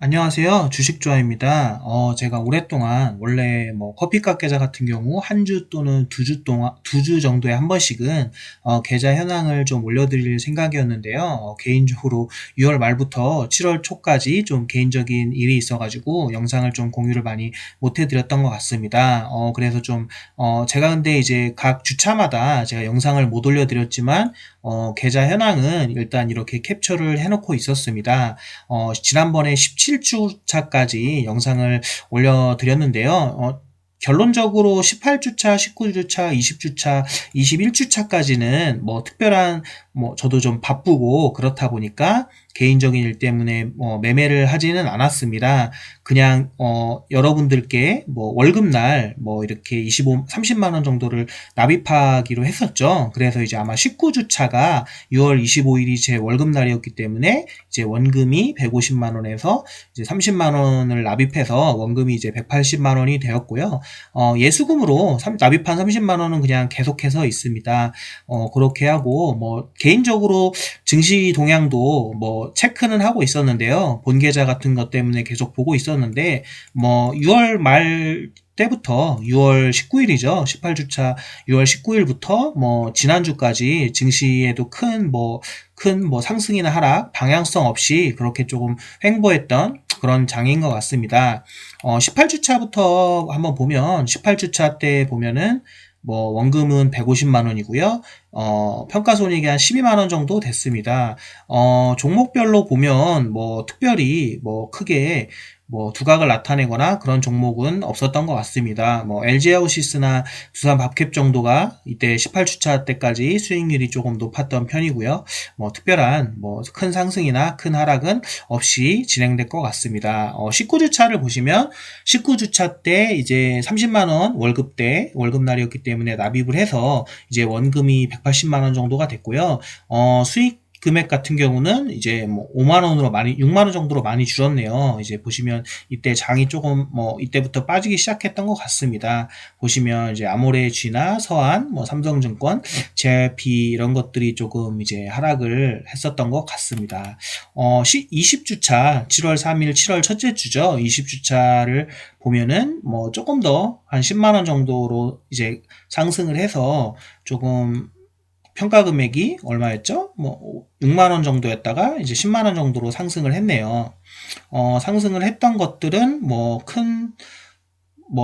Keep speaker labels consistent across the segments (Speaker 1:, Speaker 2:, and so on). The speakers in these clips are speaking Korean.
Speaker 1: 안녕하세요. 주식조아입니다. 어, 제가 오랫동안 원래 뭐 커피값 계좌 같은 경우 한 주 또는 두 주 동안, 두 주 정도에 한 번씩은 어, 계좌 현황을 좀 올려드릴 생각이었는데요. 어, 개인적으로 6월 말부터 7월 초까지 좀 개인적인 일이 있어가지고 영상을 좀 공유를 많이 못 해드렸던 것 같습니다. 어, 그래서 좀, 어, 제가 근데 이제 각 주차마다 제가 영상을 못 올려드렸지만, 어, 계좌 현황은 일단 이렇게 캡처를 해놓고 있었습니다. 어, 지난번에 17 주차까지 영상을 올려드렸는데요. 어, 결론적으로 18주차, 19주차, 20주차, 21주차까지는 뭐 특별한 뭐 저도 좀 바쁘고 그렇다 보니까 개인적인 일 때문에 뭐 매매를 하지는 않았습니다. 그냥 어 여러분들께 뭐 월급날 뭐 이렇게 25 30만 원 정도를 납입하기로 했었죠. 그래서 이제 아마 19주차가 6월 25일이 제 월급날이었기 때문에 이제 원금이 150만 원에서 이제 30만 원을 납입해서 원금이 이제 180만 원이 되었고요. 어 예수금으로 3, 납입한 30만 원은 그냥 계속해서 있습니다. 어 그렇게 하고 뭐 개 인적으로 증시 동향도 뭐 체크는 하고 있었는데요. 본 계좌 같은 것 때문에 계속 보고 있었는데 뭐 6월 말 때부터 6월 19일이죠. 18주차 6월 19일부터 뭐 지난주까지 증시에도 큰 뭐 큰뭐 상승이나 하락 방향성 없이 그렇게 조금 횡보했던 그런 장인 것 같습니다. 어 18주차부터 한번 보면 18주차 때 보면은 뭐 원금은 150만 원이고요. 어, 평가 손익이 한 12만 원 정도 됐습니다. 어, 종목별로 보면 뭐 특별히 뭐 크게 뭐 두각을 나타내거나 그런 종목은 없었던 것 같습니다. 뭐 LG하우시스나 두산 밥캡 정도가 이때 18주차 때까지 수익률이 조금 높았던 편이고요. 뭐 특별한 뭐 큰 상승이나 큰 하락은 없이 진행될 것 같습니다. 어 19주차를 보시면 19주차 때 이제 30만 원 월급 때 월급 날이었기 때문에 납입을 해서 이제 원금이 180만 원 정도가 됐고요. 어 수익 금액 같은 경우는 이제 뭐 5만 원으로 많이 6만 원 정도로 많이 줄었네요. 이제 보시면 이때 장이 조금 뭐 이때부터 빠지기 시작했던 것 같습니다. 보시면 이제 아모레쥐나 서한, 뭐 삼성증권, JP 이런 것들이 조금 이제 하락을 했었던 것 같습니다. 어 20주차 7월 3일 7월 첫째 주죠. 20주차를 보면은 뭐 조금 더 한 10만 원 정도로 이제 상승을 해서 조금 평가 금액이 얼마였죠? 뭐 6만 원 정도였다가 이제 10만 원 정도로 상승을 했네요. 어, 상승을 했던 것들은 뭐큰뭐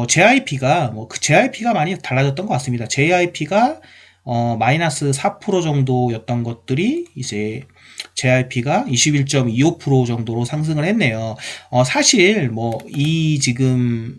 Speaker 1: JIP가 뭐 그 JIP가 많이 달라졌던 것 같습니다. JIP가 어, 마이너스 4% 정도였던 것들이 이제 JIP가 21.25% 정도로 상승을 했네요. 어, 사실 뭐 이 지금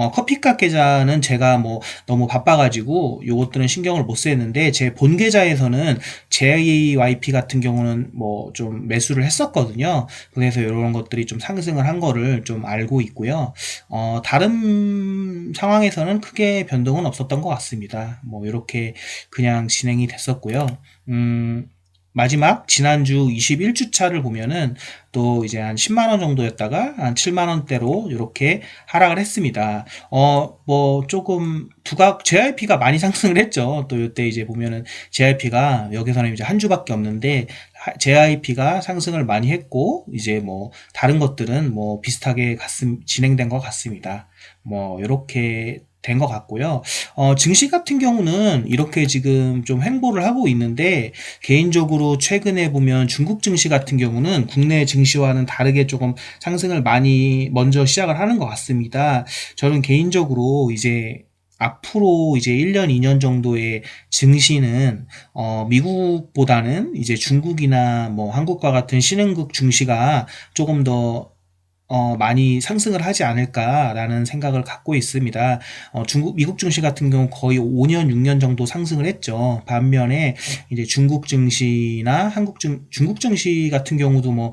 Speaker 1: 어, 커피값 계좌는 제가 뭐 너무 바빠가지고 요것들은 신경을 못 쓰였는데 제 본 계좌에서는 JYP 같은 경우는 뭐 좀 매수를 했었거든요. 그래서 이런 것들이 좀 상승을 한 거를 좀 알고 있고요. 어, 다른 상황에서는 크게 변동은 없었던 것 같습니다. 뭐 이렇게 그냥 진행이 됐었고요. 음, 마지막 지난주 21주차를 보면은 또 이제 한 10만 원 정도였다가 한 7만 원대로 이렇게 하락을 했습니다. 어, 뭐 조금 두각 JYP가 많이 상승을 했죠. 또 이때 이제 보면은 JYP가 여기서는 이제 한 주밖에 없는데 JYP가 상승을 많이 했고 이제 뭐 다른 것들은 뭐 비슷하게 갔음, 진행된 것 같습니다. 뭐 이렇게 된 것 같고요. 어, 증시 같은 경우는 이렇게 지금 좀 횡보를 하고 있는데 개인적으로 최근에 보면 중국 증시 같은 경우는 국내 증시와는 다르게 조금 상승을 많이 먼저 시작을 하는 것 같습니다. 저는 개인적으로 이제 앞으로 이제 1년, 2년 정도의 증시는 어 미국보다는 이제 중국이나 뭐 한국과 같은 신흥국 증시가 조금 더 어, 많이 상승을 하지 않을까라는 생각을 갖고 있습니다. 어, 중국, 미국 증시 같은 경우 거의 5년, 6년 정도 상승을 했죠. 반면에 이제 중국 증시나 한국 증, 중국 증시 같은 경우도 뭐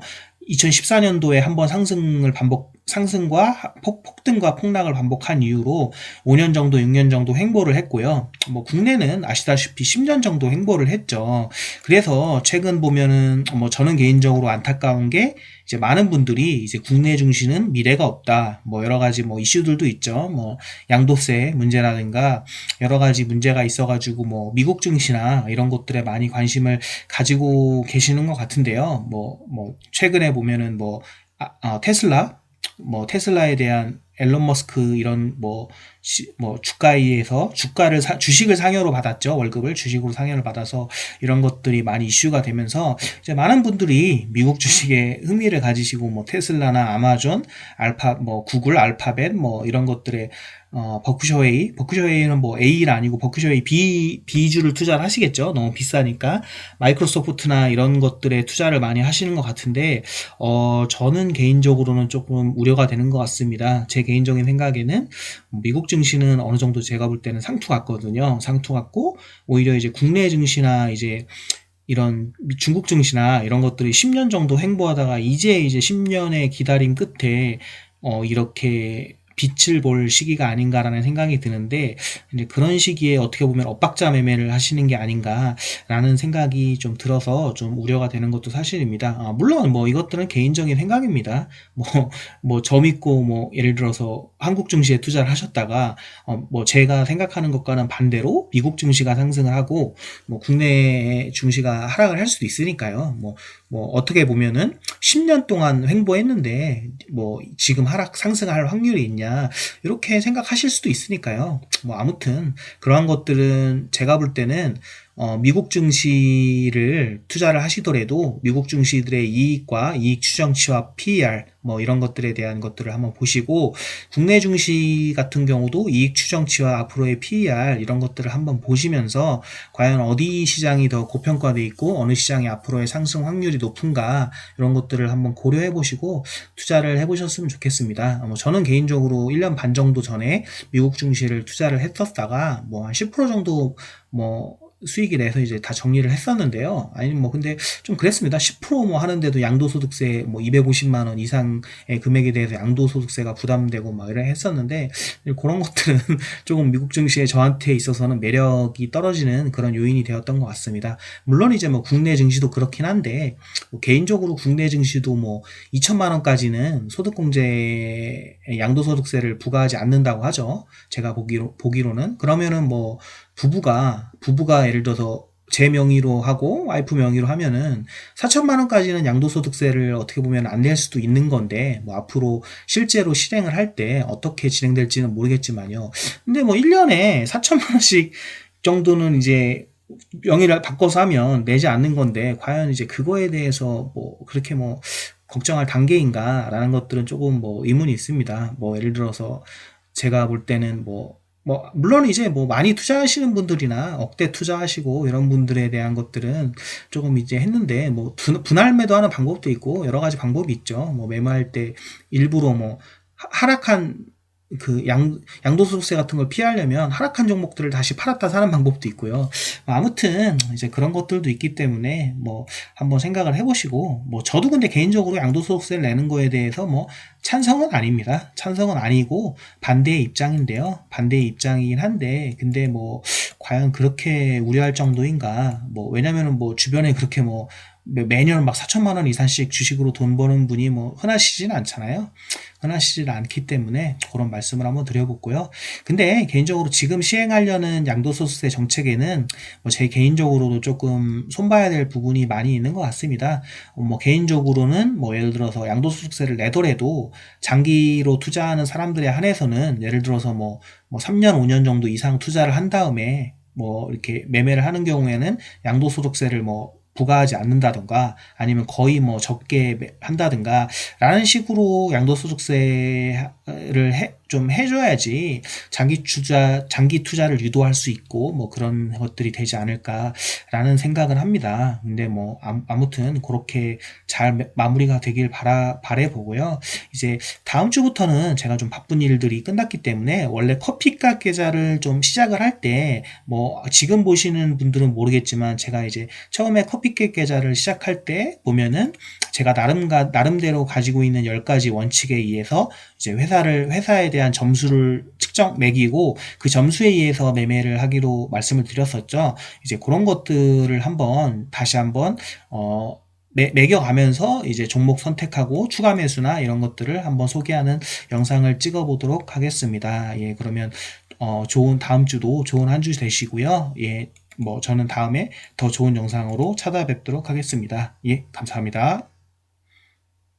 Speaker 1: 2014년도에 한번 상승을 반복 상승과 폭, 폭등과 폭락을 반복한 이후로 5년 정도, 6년 정도 횡보를 했고요. 뭐 국내는 아시다시피 10년 정도 횡보를 했죠. 그래서 최근 보면은 뭐 저는 개인적으로 안타까운 게 이제 많은 분들이 이제 국내 증시는 미래가 없다. 뭐 여러 가지 뭐 이슈들도 있죠. 뭐 양도세 문제라든가 여러 가지 문제가 있어가지고 뭐 미국 증시나 이런 것들에 많이 관심을 가지고 계시는 것 같은데요. 뭐, 뭐 최근에 보면은 뭐 아, 어, 테슬라 뭐 테슬라에 대한 앨런 머스크 이런 뭐, 시- 뭐 주가에서 주가를 사- 주식을 상여로 받았죠 월급을 주식으로 상여를 받아서 이런 것들이 많이 이슈가 되면서 이제 많은 분들이 미국 주식에 흥미를 가지시고 뭐 테슬라나 아마존, 알파 뭐 구글, 알파벳 뭐 이런 것들에 어, 버크셔웨이, 버크셔웨이는 뭐 A가 아니고 버크셔웨이 B, B주를 투자를 하시겠죠. 너무 비싸니까. 마이크로소프트나 이런 것들에 투자를 많이 하시는 것 같은데, 어, 저는 개인적으로는 조금 우려가 되는 것 같습니다. 제 개인적인 생각에는 미국 증시는 어느 정도 제가 볼 때는 상투 같거든요. 상투 같고, 오히려 이제 국내 증시나 이제 이런 중국 증시나 이런 것들이 10년 정도 횡보하다가 이제 이제 10년의 기다림 끝에 어, 이렇게 빛을 볼 시기가 아닌가라는 생각이 드는데 이제 그런 시기에 어떻게 보면 엇박자 매매를 하시는 게 아닌가라는 생각이 좀 들어서 좀 우려가 되는 것도 사실입니다. 아, 물론 뭐 이것들은 개인적인 생각입니다. 뭐뭐저 믿고 뭐 예를 들어서 한국 증시에 투자를 하셨다가 어, 뭐 제가 생각하는 것과는 반대로 미국 증시가 상승을 하고 뭐 국내 증시가 하락을 할 수도 있으니까요. 뭐 뭐 어떻게 보면은 10년 동안 횡보했는데 뭐 지금 하락 상승할 확률이 있냐 이렇게 생각하실 수도 있으니까요. 뭐 아무튼 그러한 것들은 제가 볼 때는 어, 미국 증시를 투자를 하시더라도 미국 증시들의 이익과 이익 추정치와 PER 뭐 이런 것들에 대한 것들을 한번 보시고 국내 증시 같은 경우도 이익 추정치와 앞으로의 PER 이런 것들을 한번 보시면서 과연 어디 시장이 더 고평가돼 있고 어느 시장이 앞으로의 상승 확률이 높은가 이런 것들을 한번 고려해 보시고 투자를 해 보셨으면 좋겠습니다. 뭐 저는 개인적으로 1년 반 정도 전에 미국 증시를 투자를 했었다가 뭐 한 10% 정도 뭐 수익이 내서 이제 다 정리를 했었는데요. 아니 뭐 근데 좀 그랬습니다. 10%뭐 하는데도 양도소득세 뭐 250만 원 이상의 금액에 대해서 양도소득세가 부담되고 막 이래 했었는데 그런 것들은 조금 미국 증시에 저한테 있어서는 매력이 떨어지는 그런 요인이 되었던 것 같습니다. 물론 이제 뭐 국내 증시도 그렇긴 한데 뭐 개인적으로 국내 증시도 뭐 2천만 원까지는 소득공제 양도소득세를 부과하지 않는다고 하죠. 제가 보기로 보기로는 그러면은 뭐 부부가 부부가 예를 들어서 제 명의로 하고 와이프 명의로 하면은 4천만 원까지는 양도소득세를 어떻게 보면 안 낼 수도 있는 건데 뭐 앞으로 실제로 실행을 할 때 어떻게 진행될지는 모르겠지만요. 근데 뭐 1년에 4천만 원씩 정도는 이제 명의를 바꿔서 하면 내지 않는 건데 과연 이제 그거에 대해서 뭐 그렇게 뭐 걱정할 단계인가라는 것들은 조금 뭐 의문이 있습니다. 뭐 예를 들어서 제가 볼 때는 뭐 뭐 물론 이제 뭐 많이 투자하시는 분들이나 억대 투자하시고 이런 분들에 대한 것들은 조금 이제 했는데 뭐 분- 분할 매도하는 방법도 있고 여러 가지 방법이 있죠. 뭐 매매할 때 일부러 뭐 하- 하락한 그 양, 양도소득세 같은 걸 피하려면 하락한 종목들을 다시 팔았다 사는 방법도 있고요. 아무튼 이제 그런 것들도 있기 때문에 뭐 한번 생각을 해보시고 뭐 저도 근데 개인적으로 양도소득세를 내는 거에 대해서 뭐 찬성은 아닙니다. 찬성은 아니고 반대의 입장인데요. 반대의 입장이긴 한데 근데 뭐 과연 그렇게 우려할 정도인가? 뭐 왜냐면은 뭐 주변에 그렇게 뭐 매- 매년 막 4천만 원 이상씩 주식으로 돈 버는 분이 뭐 흔하시진 않잖아요. 흔하시질 않기 때문에 그런 말씀을 한번 드려보고요. 근데 개인적으로 지금 시행하려는 양도소득세 정책에는 뭐 제 개인적으로도 조금 손봐야 될 부분이 많이 있는 것 같습니다. 어, 뭐 개인적으로는 뭐 예를 들어서 양도소득세를 내더라도 장기로 투자하는 사람들에 한해서는 예를 들어서 뭐, 뭐 3년, 5년 정도 이상 투자를 한 다음에 뭐 이렇게 매매를 하는 경우에는 양도소득세를 뭐 부과하지 않는다던가 아니면 거의 뭐 적게 매- 한다든가 라는 식으로 양도소득세를 해, 좀 해줘야지 장기 투자, 장기 투자를 유도할 수 있고 뭐 그런 것들이 되지 않을까라는 생각을 합니다. 근데 뭐 아무- 아무튼 그렇게 잘 매- 마무리가 되길 바라, 바래보고요. 이제 다음 주부터는 제가 좀 바쁜 일들이 끝났기 때문에 원래 커피값 계좌를 좀 시작을 할 때 뭐 지금 보시는 분들은 모르겠지만 제가 이제 처음에 커피값 계좌를 시작할 때 보면은 제가 나름 가 나름대로 가지고 있는 10가지 원칙에 의해서 이제 회사를 회사에 대한 점수를 측정 매기고 그 점수에 의해서 매매를 하기로 말씀을 드렸었죠. 이제 그런 것들을 한번 다시 한번 어 매, 매겨가면서 이제 종목 선택하고 추가 매수나 이런 것들을 한번 소개하는 영상을 찍어 보도록 하겠습니다. 예, 그러면 어 좋은 다음 주도 좋은 한 주 되시고요. 예, 뭐 저는 다음에 더 좋은 영상으로 찾아뵙도록 하겠습니다. 예, 감사합니다.